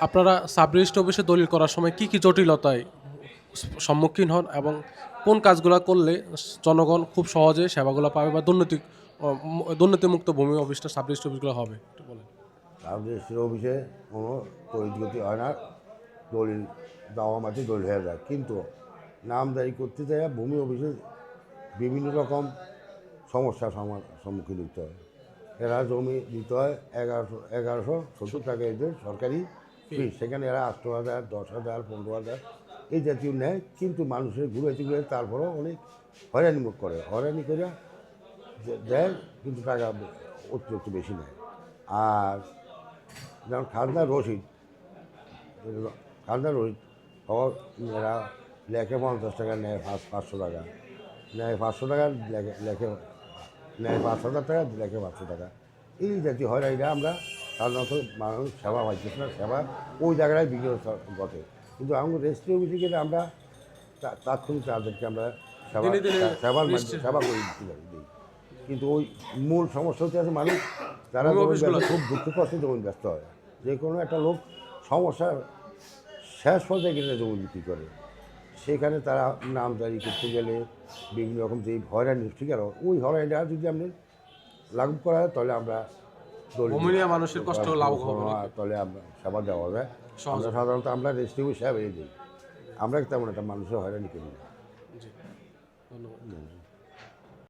আপনারা sub registry অফিসে দলিল করার সময় কি কি জটিলতায় সম্মুখীন হন এবং কোন কাজগুলো করলে জনগণ খুব সহজে সেবাগুলো পাবে বা দুর্নীতি দুর্নীতিমুক্ত ভূমি অফিসটা সাব রেজিস্ট্রি অফিসগুলো হবে? একটু বলেন। অফিসে কোনো হয় না। দলিল দেওয়া মাটি দলিল হয়ে যায়। কিন্তু নামদারি করতে যায়, ভূমি অফিসে বিভিন্ন রকম সমস্যার সম্মুখীন হতে হয়। এরা জমি দিতে হয়, এগারোশো এগারোশো সত্তর টাকা এদের সরকারি সেখানে এরা আটশো হাজার, দশ হাজার, পনেরো হাজার, এই জাতীয় নেয়। কিন্তু মানুষের ঘুরে ঘুরে তারপরেও অনেক হয়রানি মুখ করে। হয়রানি করে দেয়, কিন্তু টাকা অতিরিক্ত বেশি নেয়। আর যেমন খাজনা রসিদ খাজনা রসিদ খবর এরা লেখে পঞ্চাশ টাকা, নেয় পাঁচ, পাঁচশো টাকা। নেয় পাঁচশো টাকা, লেখে লেখে, নেয় পাঁচ হাজার টাকা, লেখে পাঁচশো টাকা। এই জাতীয় হয়রানিটা আমরা সাধারণত মানুষ সেবা হয় না সেবা ওই জায়গায় বিঘ্ন ঘটে কিন্তু আমাদের রেজিস্ট্রি অফিসে গেলে আমরা তাৎক্ষণিক তাদেরকে আমরা সেবা সেবার সেবা করে দিতে পারি কিন্তু ওই মূল সমস্যা হচ্ছে আছে মানুষ জমি খুব দুঃখ কষ্টে জমি ব্যস্ত হয় যে কোনো একটা লোক সমস্যার শেষ পর্যায়ে গেলে জমি বিক্রি করে সেখানে তারা নামজারি করতে গেলে বিভিন্ন রকম যে হয়রানি ঠিক আছে? ওই হয়রানিটা যদি আপনি লাগু করা হয় তাহলে আমরা ভূমিলিয়া মানুষের কষ্ট লাভ হবে তাহলে আমরা সেবা দেওয়া হবে। আমরা সাধারণত আমরা রেস্টিউ সেবা দিই। আমরা তেমন একটা মানুষের হয়রানি করি না। ধন্যবাদ।